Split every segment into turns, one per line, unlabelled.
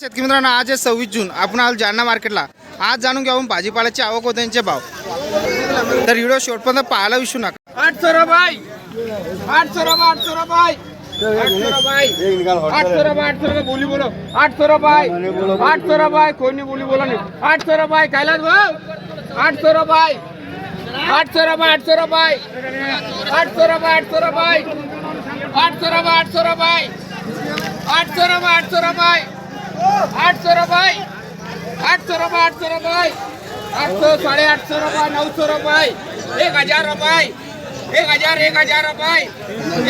शेतकरी मित्रांनो आज आहे सव्वीस जून. आपण आलो जालना मार्केटला. आज जाणून घेऊ आपण भाजीपाल्याची आवक व त्यांचे भाव. तर व्हिडिओ शेवटपर्यंत पाहायला विसरू नका.
आठ सौ रुपये आठ सौ रुपये आठ सौ रुपये आठ सौ रुपये आठ सौ रुपये आठ सौ बोली बोलो. आठ सौ रुपये आठ सौ रुपये कोणी बोली बोला नाही. आठ सौ रुपये कैलाश भाव आठ सौ रुपये आठ सौ रुपये आठ सौ रुपये आठ सौ रुपये आठ सौ रुपये आठ सौ रुपये आठ सौ रुपये आठ सौ रुपये आठ सौ रुपये आठ सौ रुपये. आठ सौ रुपये आठ सौ रुपये. आठ सौ साढ़े आठ सौ रुपये नौ सौ रुपये. एक हजार रुपये. एक हजार एक हजार रुपये.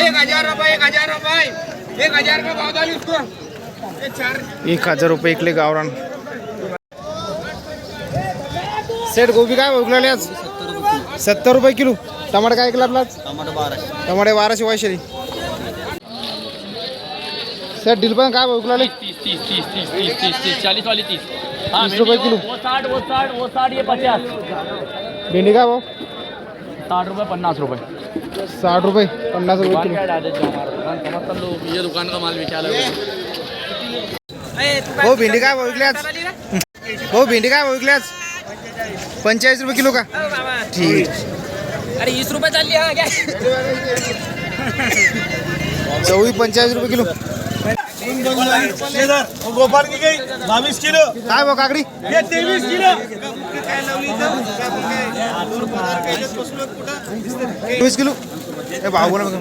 एक हजार रुपये एक हजार रुपये. एक हजार का भाव डाली उसको
एक हजार रुपये इकले गावरान. सेठ गोबी काय उगलाले आज? सत्तर रुपये किलो. टमाटर काय ऐकलं आपला आज? टमाटे बाराशे. वायशे सेठ डील पण काय उगलाले
तीस तीस तीस तीस तीस तीस तीस चालीस वाली तीस. हाँ
तीस रुपए किलो।
वो साठ वो साठ वो साठ ये पचास.
भेंडी काय भाऊ
साठ रुपये पन्नास रुपये.
साठ रुपये पन्नास रुपये
दुकान
किलो.
क्या डाले जो हमारा दुकान ये का माल बेचा लगे
हो भेंडी काय भाव विकले आज हो भेंडी काय विकले आज पंचेचाळीस रुपये किलो का? ठीक.
अरे वीस रुपये चालली हा क्या
चवळी पंचेचाळीस रुपये किलो.
गोपाल की गई बावीस किलो
काय भाऊ काकडी
ये तेवीस किलो
तेवीस किलो हे भाऊ बोला बघा.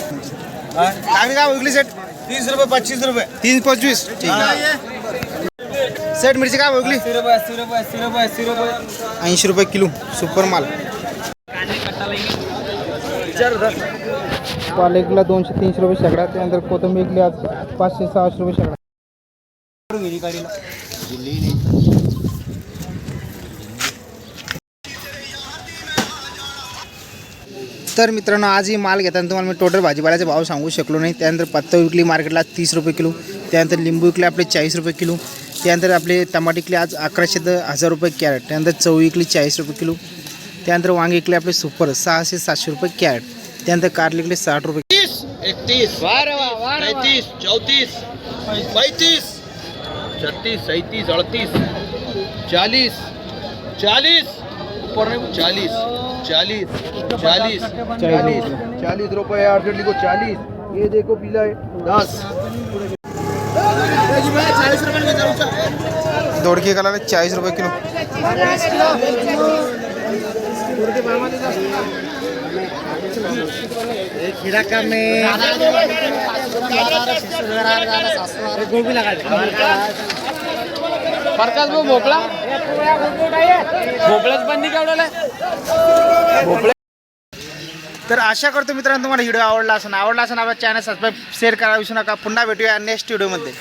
काकडी काय विकली सेट
तीस रुपये पच्चीस रुपये
तीन पंचवीस ठीक आहे सेट मिरची काय विकली
अस्सी रुपये अस्सी रुपये अस्सी रुपये
ऐंशी रुपये किलो सुपर माल पालेकला दोनशे तीनशे रुपये शेकडा त्यानंतर कोथिंबीर विकली आज पाचशे सहाशे रुपये शेकडा तर मित्रांनो आज ही माल घेताना तुम्हाला मी टोटल भाजीपाल्याचे भाव सांगू शकलो नाही. त्यानंतर पत्ता विकली मार्केटला तीस रुपये किलो त्यानंतर लिंबू विकले आपले चाळीस रुपये किलो त्यानंतर आपले टमाटे विकले आज अकराशे ते हजार रुपये कॅरेट त्यानंतर चवळी विकली चाळीस रुपये किलो त्यानंतर वांगे विकले आपले सुपर सहाशे सातशे रुपये कॅरेट. त्यानंतर कारले विकले साठ रुपये.
इकतीस पैंतीस चौतीस पैंतीस छत्तीस सैंतीस अड़तीस चालीस चालीस ऊपर नहीं चालीस चालीस चालीस चालीस चालीस रुपए अड़सठ लिखो चालीस ये देखो पीला है दस।
दोडके कलर चाळीस रुपये किलो।
भाऊ भोपळा? भोपळाच
तर आशा करतो मित्रांनो तुम्हाला व्हिडिओ आवडला असेल आवडला असेल आपला चॅनल सबस्क्राईब शेअर करा विसरू नका. पुन्हा भेटूया नेक्स्ट व्हिडिओमध्ये